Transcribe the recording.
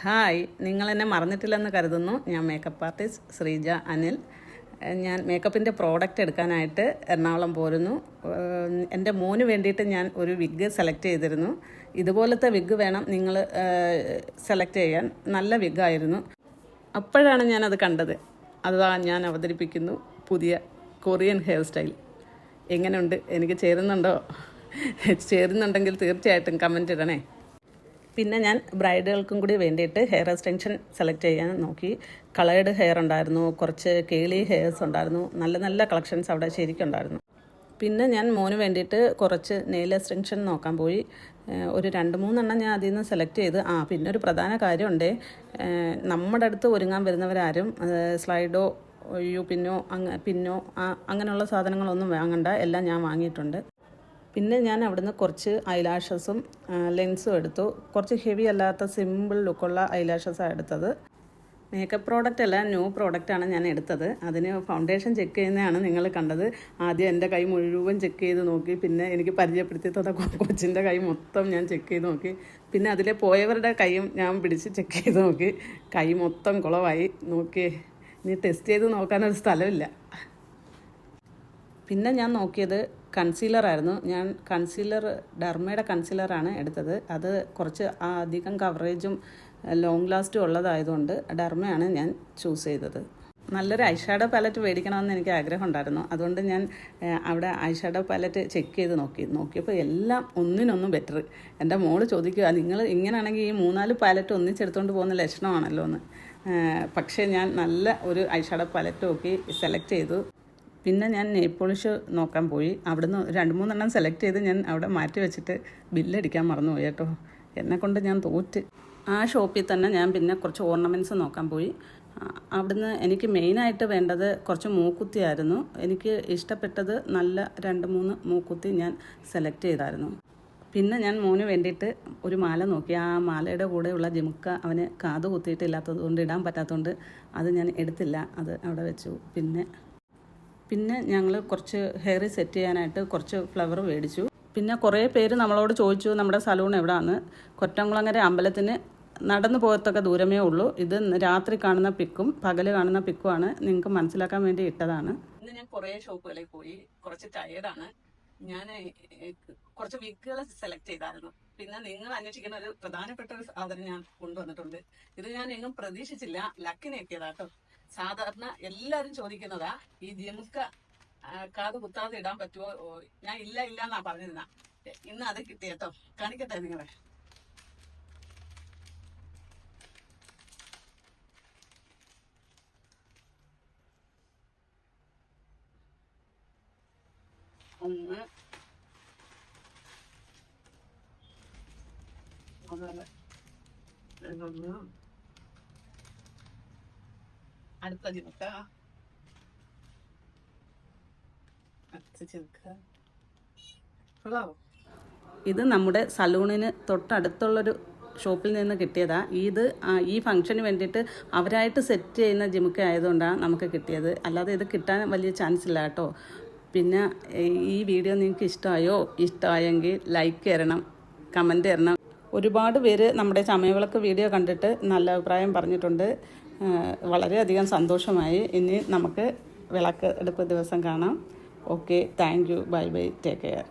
Hi. നിങ്ങൾ എന്നെ മറന്നിട്ടില്ലെന്ന് കരുതുന്നു. ഞാൻ മേക്കപ്പ് ആർട്ടിസ്റ്റ് ശ്രീജ അനിൽ. ഞാൻ മേക്കപ്പിന്റെ പ്രോഡക്റ്റ് എടുക്കാനായിട്ട് എറണാകുളം പോരുന്നു. എന്റെ മോന് വേണ്ടിയിട്ട് ഞാൻ ഒരു വിഗ് സെലക്ട് ചെയ്തിരുന്നു. ഇതുപോലത്തെ വിഗ് വേണം നിങ്ങൾ സെലക്ട് ചെയ്യാൻ. നല്ല വിഗായിരുന്നു അപ്പോഴാണ് ഞാനത് കണ്ടത്. അതാ ഞാൻ അവതരിപ്പിക്കുന്നു പുതിയ കൊറിയൻ ഹെയർ സ്റ്റൈൽ എങ്ങനെയുണ്ട് എനിക്ക് ചേരുന്നുണ്ടോ? ചേരുന്നുണ്ടെങ്കിൽ തീർച്ചയായിട്ടും കമന്റ് ഇടണേ. പിന്നെ ഞാൻ ബ്രൈഡുകൾക്കും കൂടി വേണ്ടിയിട്ട് ഹെയർ എക്സ്റ്റൻഷൻ സെലക്ട് ചെയ്യാൻ നോക്കി. കളേഡ് ഹെയർ ഉണ്ടായിരുന്നു കുറച്ച് കേളി ഹെയർസ് ഉണ്ടായിരുന്നു നല്ല നല്ല കളക്ഷൻസ് അവിടെ ശരിക്കും ഉണ്ടായിരുന്നു. പിന്നെ ഞാൻ മോന് വേണ്ടിയിട്ട് കുറച്ച് നെയിൽ എക്സ്റ്റൻഷൻ നോക്കാൻ പോയി. ഒരു രണ്ട് മൂന്നെണ്ണം ഞാൻ അതിൽ നിന്ന് സെലക്ട് ചെയ്ത്. ആ പിന്നെ ഒരു പ്രധാന കാര്യമുണ്ട്. നമ്മുടെ അടുത്ത് ഒരുങ്ങാൻ വരുന്നവരാരും സ്ലൈഡോ യു പിന്നോ അങ്ങ പിന്നോ അങ്ങനെയുള്ള സാധനങ്ങളൊന്നും വാങ്ങണ്ട. എല്ലാം ഞാൻ വാങ്ങിയിട്ടുണ്ട്. പിന്നെ ഞാൻ അവിടുന്ന് കുറച്ച് ഐലാഷസും ലെൻസും എടുത്തു. കുറച്ച് ഹെവി അല്ലാത്ത സിമ്പിൾ ലുക്കുള്ള ഐലാഷസാണ് എടുത്തത്. മേക്കപ്പ് പ്രോഡക്റ്റ് അല്ല ന്യൂ പ്രോഡക്റ്റാണ് ഞാൻ എടുത്തത്. അതിന് ഫൗണ്ടേഷൻ ചെക്ക് ചെയ്യുന്നതാണ് നിങ്ങൾ കണ്ടത്. ആദ്യം എന്റെ കൈ മുഴുവൻ ചെക്ക് ചെയ്ത് നോക്കി പിന്നെ എനിക്ക് പരിചയപ്പെടുത്തി തന്ന കൊച്ചിന്റെ കൈ മൊത്തം ഞാൻ ചെക്ക് ചെയ്ത് നോക്കി. പിന്നെ അതിലെ പോയവരുടെ കൈയും ഞാൻ പിടിച്ച് ചെക്ക് ചെയ്ത് നോക്കി. കൈ മൊത്തം കുളമായി നോക്കി ഇനി ടെസ്റ്റ് ചെയ്ത് നോക്കാനൊരു സ്ഥലമില്ല. പിന്നെ ഞാൻ നോക്കിയത് കൺസീലറായിരുന്നു ഞാൻ കൺസീലർ ഡർമയുടെ കൺസീലറാണ് എടുത്തത്. അത് കുറച്ച് അധികം കവറേജും ലോങ് ലാസ്റ്റും ഉള്ളതായതുകൊണ്ട് ഡർമയാണ് ഞാൻ ചൂസ് ചെയ്തത്. നല്ലൊരു ഐഷാഡോ പാലറ്റ് മേടിക്കണമെന്ന് എനിക്ക് ആഗ്രഹം ഉണ്ടായിരുന്നു അതുകൊണ്ട് ഞാൻ അവിടെ ഐഷാഡോ പാലറ്റ് ചെക്ക് ചെയ്ത് നോക്കി. നോക്കിയപ്പോൾ എല്ലാം ഒന്നിനൊന്നും ബെറ്റർ എന്റെ മോൾ ചോദിക്കുക നിങ്ങൾ ഇങ്ങനെയാണെങ്കിൽ ഈ മൂന്നാൽ പാലറ്റ് ഒന്നിച്ചെടുത്തുകൊണ്ട് പോകുന്ന ലക്ഷണമാണല്ലോ എന്ന് പക്ഷേ ഞാൻ നല്ല ഒരു ഐഷാഡോ പാലറ്റ് നോക്കി സെലക്ട് ചെയ്തു. പിന്നെ ഞാൻ നെയിൽ പോളിഷ് നോക്കാൻ പോയി. അവിടുന്ന് രണ്ട് മൂന്നെണ്ണം സെലക്ട് ചെയ്ത് ഞാൻ അവിടെ മാറ്റി വെച്ചിട്ട് ബില്ലടിക്കാൻ മറന്നുപോയി കേട്ടോ. എന്നെക്കൊണ്ട് ഞാൻ തോറ്റ്. ആ ഷോപ്പിൽ തന്നെ ഞാൻ പിന്നെ കുറച്ച് ഓർണമെന്റ്സ് നോക്കാൻ പോയി. അവിടുന്ന് എനിക്ക് മെയിനായിട്ട് വേണ്ടത് കുറച്ച് മൂക്കുത്തിയായിരുന്നു എനിക്ക് ഇഷ്ടപ്പെട്ടത് നല്ല രണ്ട് മൂന്ന് മൂക്കുത്തി ഞാൻ സെലക്ട് ചെയ്തായിരുന്നു. പിന്നെ ഞാൻ മോന് വേണ്ടിയിട്ട് ഒരു മാല നോക്കി. ആ മാലയുടെ കൂടെയുള്ള ജിമുക്ക അവന് കാത് കുത്തിയിട്ടില്ലാത്തത് കൊണ്ട് ഇടാൻ പറ്റാത്തതുകൊണ്ട് അത് ഞാൻ എടുത്തില്ല. അത് അവിടെ വെച്ചു. പിന്നെ പിന്നെ ഞങ്ങൾ കുറച്ച് ഹെയർ സെറ്റ് ചെയ്യാനായിട്ട് കുറച്ച് ഫ്ലവർ മേടിച്ചു. പിന്നെ കുറേ പേര് നമ്മളോട് ചോദിച്ചു നമ്മുടെ സലൂൺ എവിടെയാണ് കൊറ്റംകുളങ്ങര അമ്പലത്തിന് നടന്നു പോകത്തൊക്കെ ദൂരമേ ഉള്ളൂ. ഇത് രാത്രി കാണുന്ന പിക്കും പകൽ കാണുന്ന പിക്കുമാണ്. നിങ്ങൾക്ക് മനസ്സിലാക്കാൻ വേണ്ടി ഇട്ടതാണ്. ഇന്ന് ഞാൻ കുറേ ഷോപ്പുകളിൽ പോയി. കുറച്ച് ടയേർഡാണ് ഞാൻ കുറച്ച് വിഗുകൾ സെലക്ട് ചെയ്തായിരുന്നു. പിന്നെ നിങ്ങൾ അന്വേഷിക്കുന്ന ഒരു പ്രധാനപ്പെട്ട ഒരു സാധനം ഞാൻ കൊണ്ടുവന്നിട്ടുണ്ട്. ഇത് ഞാൻ എങ്ങും പ്രതീക്ഷിച്ചില്ല. ലക്കിന് എത്തിയതാട്ടോ സാധാരണ എല്ലാരും ചോദിക്കുന്നതാ ഈ ജിമുക്ക കാത് കുത്താതെ ഇടാൻ പറ്റുമോ ഞാൻ ഇല്ല ഇല്ല എന്നാ പറഞ്ഞിരുന്ന ഇന്ന് അത് കിട്ടിയട്ടോ കാണിക്കട്ടെ നിങ്ങളെ. ഒന്ന്. അതുപോലെ അടുത്ത ജിമുക്ക അടുത്ത ജിമുക്ക കൊള്ളാവോ? ഇത് നമ്മുടെ സലൂണിന് തൊട്ടടുത്തുള്ളൊരു ഷോപ്പിൽ നിന്ന് കിട്ടിയതാ. ഇത് ഈ ഫംഗ്ഷന് വേണ്ടിയിട്ട് അവരായിട്ട് സെറ്റ് ചെയ്യുന്ന ജിമുക്ക ആയതുകൊണ്ടാണ് നമുക്ക് കിട്ടിയത്. അല്ലാതെ ഇത് കിട്ടാൻ വലിയ ചാൻസ് ഇല്ല കേട്ടോ. പിന്നെ ഈ വീഡിയോ നിങ്ങൾക്ക് ഇഷ്ടമായോ? ഇഷ്ടമായെങ്കിൽ ലൈക്ക് തരണം കമന്റ് തരണം. ഒരുപാട് പേര് നമ്മുടെ ചമയവിളക്ക് വീഡിയോ കണ്ടിട്ട് നല്ല അഭിപ്രായം പറഞ്ഞിട്ടുണ്ട്. വളരെയധികം സന്തോഷമായി. ഇനി നമുക്ക് വിളക്ക് എടുപ്പ് ദിവസം കാണാം. Okay thank you bye bye take care